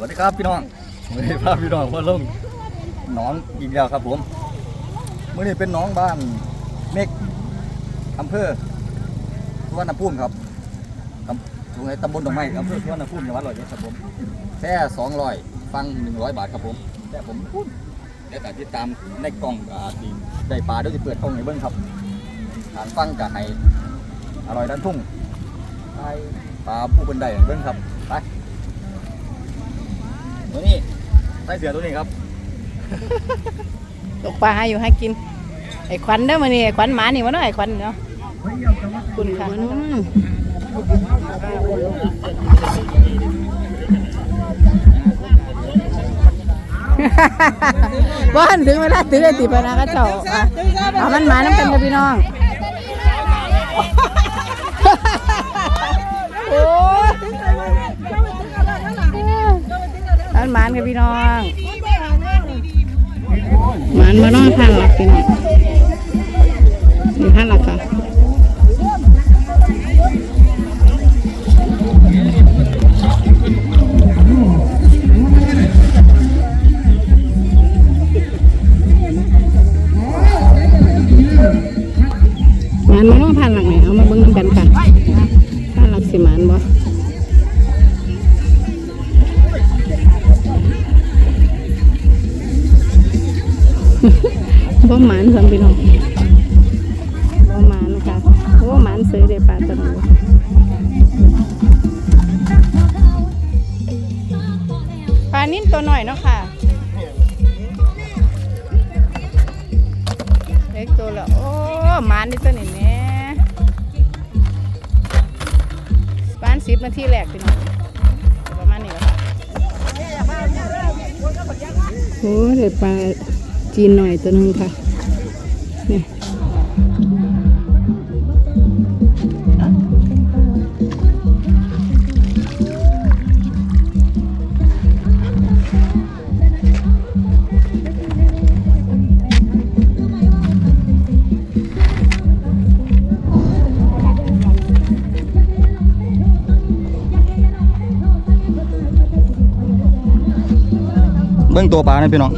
วัสดีครับพี่น้องวันนี้พาพี่น้องมาลงหนองอีกแล้วครับผมเมื่อนี้เป็นหน้องบ้านเมกอำเภอสุวรรณภูมิครับตำอยู่ในตำบลดอกไม้อำเภอสุวรรณภูมิจังหวัดร้อยเอ็ดครับผมแค่สองร้อยฟังหนึ่งร้อยบาทครับผมแต่ผมพูดแล้วแต่ติดตามในกล่องอ่าที่ได้ปลาเดี๋ยวจะเปิดกล่องให้เบิ้งครับทานฟังกับให้อร่อยด้านทุ่งไปปลาผู้เป็นได้ให้เบิ้งครับไป ตัวนี้ใส่เสือตัวนี้ครับตกปลาให้อยู่ให้กิน ไอ้ควันเด้อมานี่ไอ้ควันหมานี่มาเนาะไอ้ควันเนาะคุณค่ะบ้านถึงเวลาถือไอ้ติปนาก็เจ้าอะเอามันหมาน้ำกันกับพี่น้อง โอ้ ยเอานหมานกับพี่น้องมันมานอนข้างหลักพี่น้องอยู่ข้างหลักค่ะมันมานอนข้าง ปลานิ่นตัวหน่อยเนาะค่ะเล็กตัวละโอ้มานนี่ตัวนี้แน่ปานสิบนาทีแรกพี่น้องประมาณนี้แหละค่ะโอ้เดี๋ยวปลาจีนหน่อยตัวหนึงค่ะเนี่เบื้องตัวปลาเนะพี่น้อง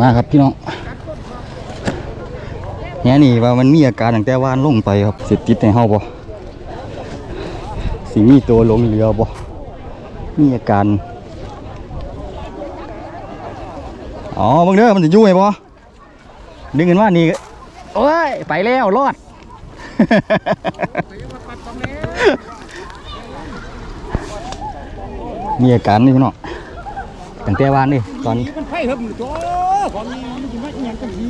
มาครับพี่น้องเนี่ยนี่ว่ามันมีอาการตั้งแต่วานลงไปครับสิติดในเฮาบ่สิมีตัวลงเรือบ่มีอาการอ๋อบิ่งเด้อมันจะยุ่ยบ่ดึงกันว่านี่โอ้ย ไปแล้ว รอด มีอาการนี่พี่น้องตั้งแต่วานนี่ตอนมันไผ่ครับโจ้ของนี้มันจะมาอีหยังกันที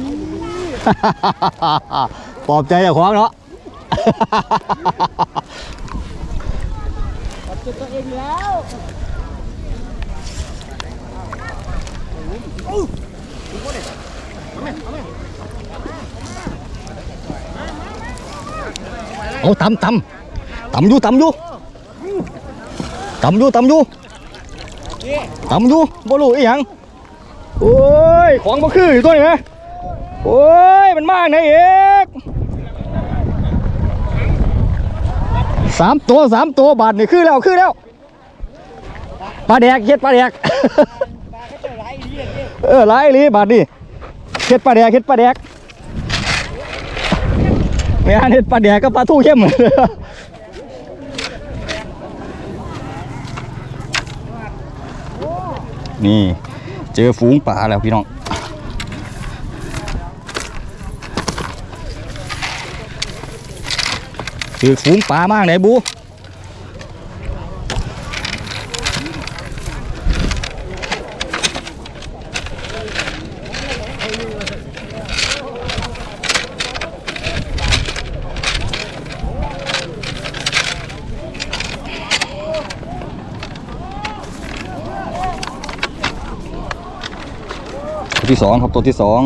ปลอบใจเจ้าของเนาะเจอตัวเองแล้วเอาตำตำตำอยู่ตำอยู่ตำอยู่ตำอยู่ ตำอยู่บ่รู้อีหยังโอ้ยของบ่คืออยู่ตัวนี้ไหมโอ้ยมันมากนะเอกสามตัวสามตัวบาทนี่คือแล้วคือแล้วปลาแดกเฮ็ดปลาแดกเออหลายอีหลีบาทนี่เฮ็ดปลาแดกเฮ็ดปลาแดกแม่นเห็ดปลาแดกกับปลาทูเข้มนี่ นี่ เจอฝูงปลาแล้วพี่น้องเจอฝูงปลามากไหนบู ที่สองครับตัวที่สอง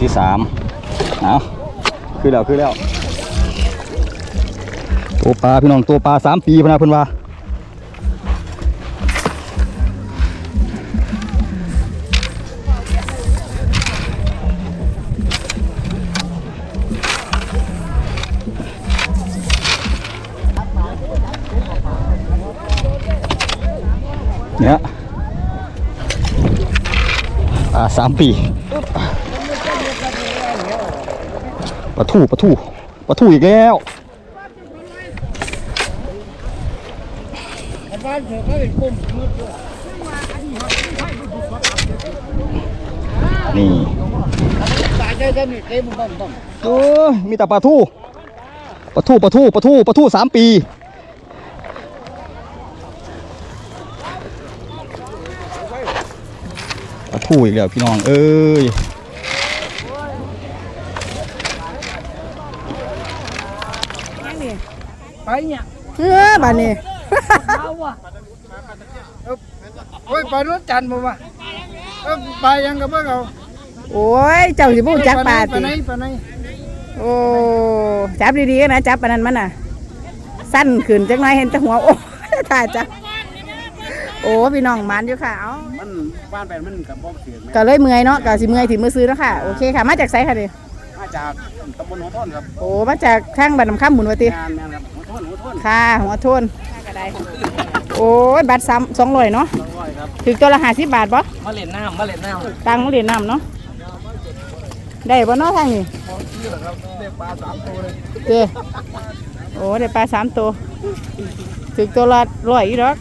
ที่สามเอาคือแล้วคือแล้วตัวปลาพี่น้องตัวปลาสามปีพะนะเพิ่อนว่า สามปีปลาทูปลาทูปลาทูอีกแล้วนี่โอ้มีแต่ปลาทูปลาทูปลาทูปลาทูปลาทูสามปี ปลาทูอีกแล้วพี่น้องเอ้ยไปเนี่ยเออบ้านนี้เอาว่ะโอ้ยไปรถจันทร์บ่วะเออไปยังกับเพื่อนเราโอ้ยเจ้าสิบูจักปลาไปติไหนไปไหนโอ้จับดีๆกันนะจับปานนั้นมันน่ะ สั้นขึ้นจักหน่อยเห็นแต่หัวโอ้ถ่ายจับ โอ้พี่น้องมันอยู่ค่ะเอามันบ้านแปลนมันกับบ่เสียงแม่ก็เลยเมื่อยเนาะก็สิเมื่อยถึงมือซื้อเนาะค่ะโอเคค่ะมาจากไสค่ะนี่มาจากตำบลหัวท้นครับโอ้มาจากข้างบ้านน้ำข้ามหมุนวะติงานงานครับหัวท้นหัวท้นค่ะหัวโทนโอ้ยบัตรซ้ำสองร้อยเนาะสองร้อยครับถึงตัวละห้าสิบบาทปะมาเล่นน้ำมาเล่นน้ำตังค์มาเหรียญน้ำเนาะได้บ่เนาะทางนี้เด็กปลาสามตัวเลยเด้โอ้ได้ปลาสามตัวถึงตัวละร้อยอีกดอก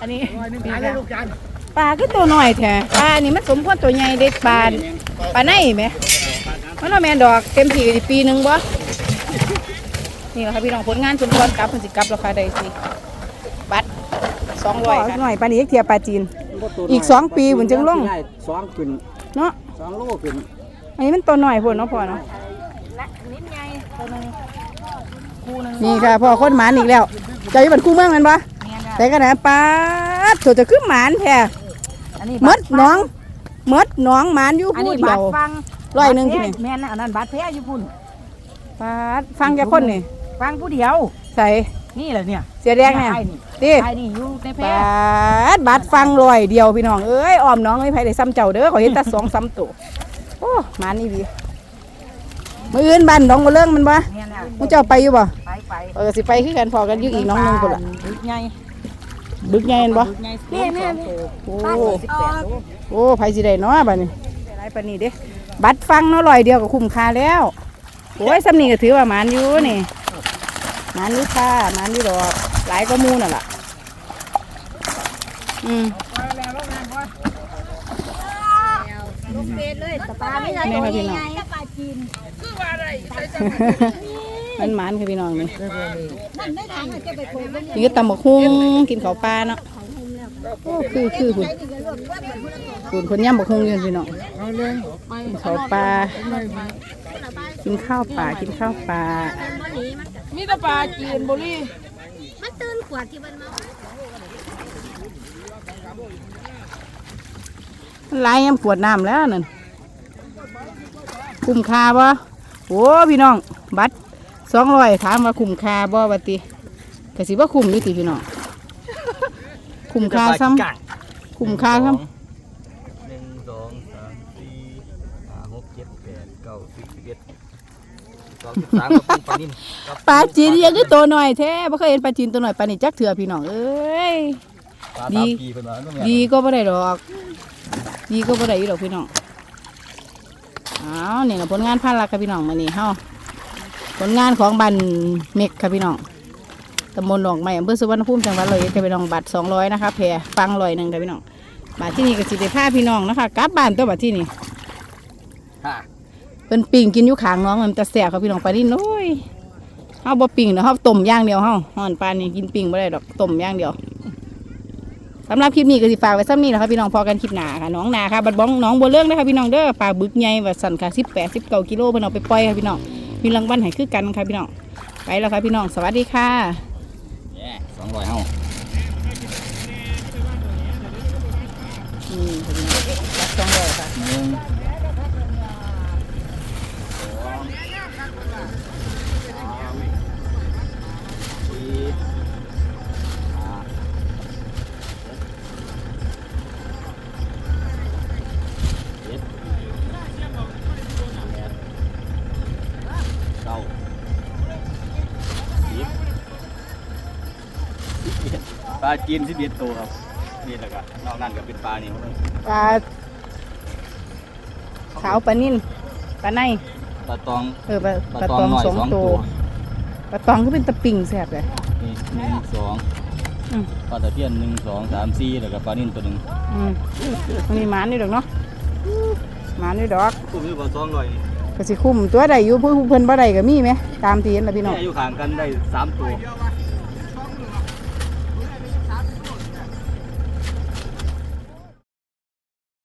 อันนี้ร้อยหนึงขายได้ลูกจันทร์ปลาก็ตัวน้อยแท้ปลานี่มันสมควรตัวใหญ่เด็กปลาปลาในไหมมันว่าแม่นดอกเต็มที่ก็สิปีหนึงบ่นี่แหละค่ะพี่น้องผลงานจนก่อนกลับเพิ่นสิกลับแล้วค่ะได้สิบัตรสองร้อยค่ะหน่อยปลานี้เทียบปลาจีน อีกสองปีเหมือนจังลงได้สองขึ้นเนาะสองโลขึ้นอันนี้มันตัวน้อยพุ่นเนาะพ่อเนาะนี่ค่ะพ่อคนหมานอีกแล้วเจะอยู่บ้านคู่เมืองแมันปะ แต่กันนะป้าดโถจะขึ้นหมานแท้อันนี้มดหน้องมดหน้องหมานอยู่อันพูนี้ดเดีบายวดฟังร้อยหนึ่งที่นี่ แม่นนะอันนั้นบาดแผลอยู่พุ่นป้าดฟังแกคนนี่ฟังผู้เดียว ใส่นี่แหละเนี่ยเสียแดงเนี่ยไอ้นี่ดิไอ้นี่อยู่ในแผลป้าดบาดฟังร้อยเดียวพี่น้องเอ้ยอ้อมน้องไม่ไผได้ซ้ำเจ้าเด้อขอเห็นแต่สองซ้ำตัวโอ้หมานนี่ดีมืออื่นบ้านน้องมาเรื่องมันปะเนี่ยนะมึงเจ้าไปอยู่ปะไปไปเออสิไปคือกันพอกันอยู่อีกน้องหนึงคนละบึกใหญ่ บึกใหญ่เห็นบ่บึกใหญ่นี่นี่นี่โอ้ป้าสิบแปดโลโอ้ไผสิได้เนาะบัดนี้ได้ปานนี้เด้บัตรฟังเนาะร้อยเดียวก็คุ้มค่าแล้วโอ้ยสำนีก็ถือว่าหมานอยู่นี่หมานอยู่ค่ะหมานอยู่ดอกหลายก็มูนั่นล่ะอืมลูกเบสเลยแต่ปลาไม่ใช่นี่ตัวค่ะพี่ใหน้องญ่ๆปลาจีนมันหมานค่ะพี่น้องนี่ มันได้ทางอาจจะไปคุยกันกินก็ตำบักฮุ้งกินข้าวปลาเนาะโอ้คือคือคุณนี่ก็รวมว่าเหมือนคนละตัวคุณคนย่ำบักฮุ้งอยู่พี่น้องเอาเลยกินข้าวปลากินข้าวปลากินข้าวปลามีแต่ปลาจีนบุรีมันตื่นขวดที่มันมามันหลายยำขวดน้ำแล้วนั่นคุ้มค่าบ่โอ้พี่น้อง บัตร สองร้อยถามว่าคุ้มค่าบ่บัดติกสิว่าคุ้มอยู่ติพี่น้องคุ้มค่าซ้ำคุ้มค่าซ้หนึ่งสองสามสี่ห้าหกเจ็ดแปดเก้าสิบสิบเอ็ดสองสิบสามกับปลานิ่มกับำปลาจีนยังคือตัวหน่อยแท้บ่เคยเห็นปลาจีนตัวหน่อยปลานี่จักเถื่อพี่น้องเอ้ยปลาดีสามปีเป็นว่าต้องแม่นดีก็บ่ได้ดอก ดีก็บ่ได้อยู่ดอกพี่น้องอ้าวนี่ล่ะผลงานพันลักค่ะพี่น้องมื้อนี้เฮา ผลงานของบันเมกค่ะพี่น้องตำบลหนองใหม่อำเภอสุวรรณภูมิจังหวัดร้อยเอ็ดค่ะพี่น้องบัตร200นะคะแพรฟังร้อยหนึงค่ะพี่น้องบัตรที่นี่ก็สิได้พาพี่น้องนะคะกลับบ้านตัวบัตรที่นี่ค่ะเพิ่นปิ้งกินอยู่ข้างน้องมันจะแซ่บครับพี่น้องปลาดินโอ้ยเฮาบ่ปิ้งเนาะเฮาต้มอย่างเดียวเฮาฮ้อนปลานี่กินปิ้งบ่ได้ดอกต้มอย่างเดียวสำหรับคลิปนี้ก็สิฝากไว้ซ้ำนี้นะครับพี่น้องพอกันคลิปหน้าค่ะน้องนาค่ะบัดบ้องน้องบัวเรื่องนะคะพี่น้องเด้อปลาบึกใหญ่ว่าสั่นค่ะ18 19กิโลเพิ่นเอาไปปล่อยค่ะพี่น้อง มีรางวัลให้คือกันค่ะพี่น้อง ไปแล้วค่ะพี่น้อง สวัสดีค่ะสองร้อยเฮาอืมค่ะพี่น้องรักสองร้อยค่ะ ลาจีนสิบเอ็ดตัวครับนี่แหละก็นอกนั้นก็เป็นปลานี่ครับปลาขาวปลานิ่นปลาในปลาตองเออปลาปปลาลาตตอองงหน่อยสองสองตัตัววปลาตองก็เป็นตะปิ่งแซ่บเลยนี่หนึ่งสองอืมปลาตะเพียนหนึ่งสองสามสี่แล้วก็ปลานิ่นตัวหนึ่งอืมมันมีหมานนี่ดอกเนาะหมานนี่ดอกคุ้มอยู่บ่สองร้อยนี่ก็สิคุ้มตัวใดอยู่ผู้เพิ่นบ่ได้ก็มีไหมตามที่เห็นล่ะพี่น้องแค่อยู่ข้างกันได้สามตัว